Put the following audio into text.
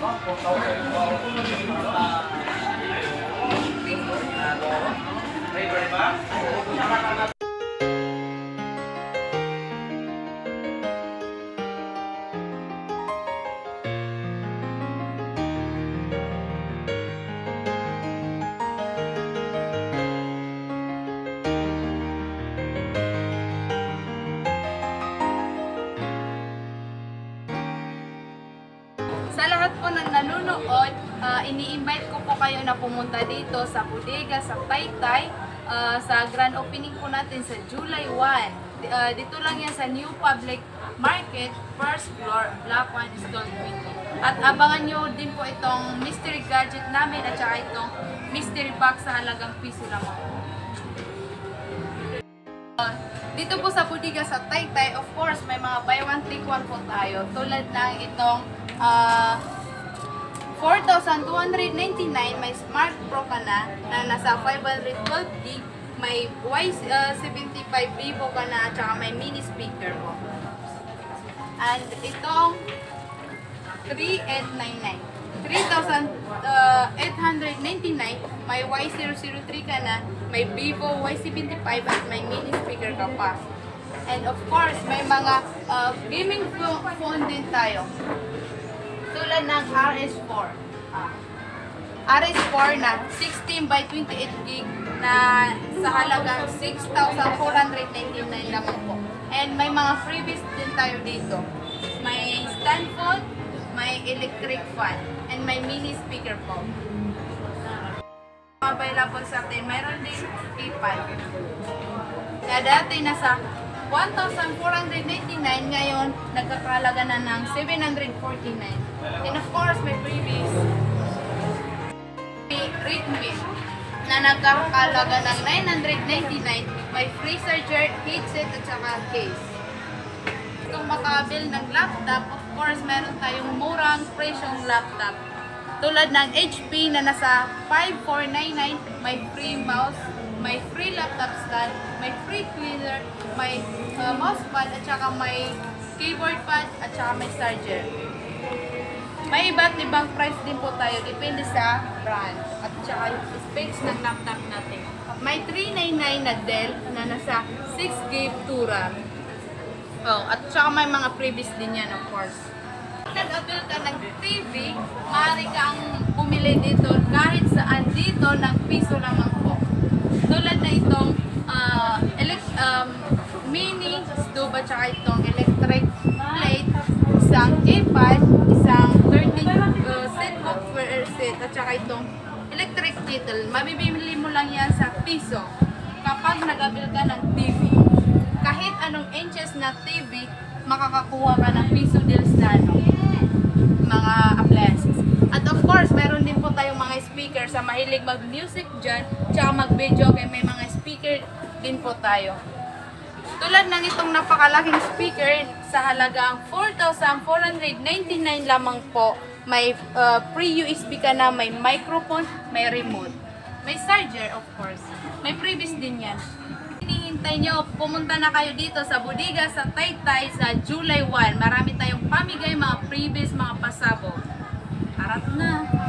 din ka. Nanonood, ah, ini-invite ko po kayo na pumunta dito sa bodega sa Taytay ah, sa grand opening po natin sa July 1. Di- ah, dito lang yan sa New Public Market, first floor, Block 1, Stall 20. At abangan nyo din po itong mystery gadget namin at saka itong mystery box sa halagang piso lamang. Uh, dito po sa bodega sa Taytay, of course, may mga buy one take one po tayo. Tulad ng itong ah, 4,299, may Smart Pro ka na, na nasa 512 gig, may Y75 Vivo ka na, at saka may mini speaker po. And itong 3899. 3,899, may Y003 ka na, may Vivo Y75 at may mini speaker ka pa. And of course, may mga uh, gaming pho- phone din tayo. Tulad ng RS4. Ah. RS4 na 16 by 28 gig na sa halagang 6,499 lamang po. And may mga freebies din tayo dito. May stand phone, may electric fan, and may mini speaker po. Available sa atin, mayroon din iPad. Na dati nasa 1,499, ngayon nagkakalaga na ng 749. And of course, may. May Redmi na nagkakalaga ng 999, may free charger, headset at saka case. Kung makabil ng laptop, of course, meron tayong murang presyong laptop. Tulad ng HP na nasa 5499, may free mouse, may free laptop stand, may free cleaner, may uh, mouse pad, at saka may keyboard pad, at saka may charger. May iba't ibang price din po tayo, depende sa brand at saka yung specs ng laptop natin. May 399 na Dell na nasa 6 GB 2 RAM. Oh, at saka may mga previous din yan, of course. Nag-avail ka ng TV, maaari kang bumili dito kahit saan dito ng piso lamang po. Tulad na itong ah, elec- um, mini stove at saka itong electric plate, isang iPad, isang 13 uh, set book per set at saka itong electric kettle. Mabibili mo lang yan sa piso kapag nag-avail ka ng TV kahit anong inches na TV, makakakuha ka ng piso deals na ano, mga appliances. At of course, meron din po tayong mga speaker sa mahilig mag-music dyan, tsaka mag-video, kaya may mga speaker din po tayo. Tulad ng itong napakalaking speaker sa halagang 4,499 lamang po, may uh, pre-USB ka na, may microphone, may remote. May charger, of course. May previous din yan. Hinihintay nyo, pumunta na kayo dito sa bodega sa Taytay sa July 1. Marami tayong pamigay, mga previous, mga pasabo. Harap na!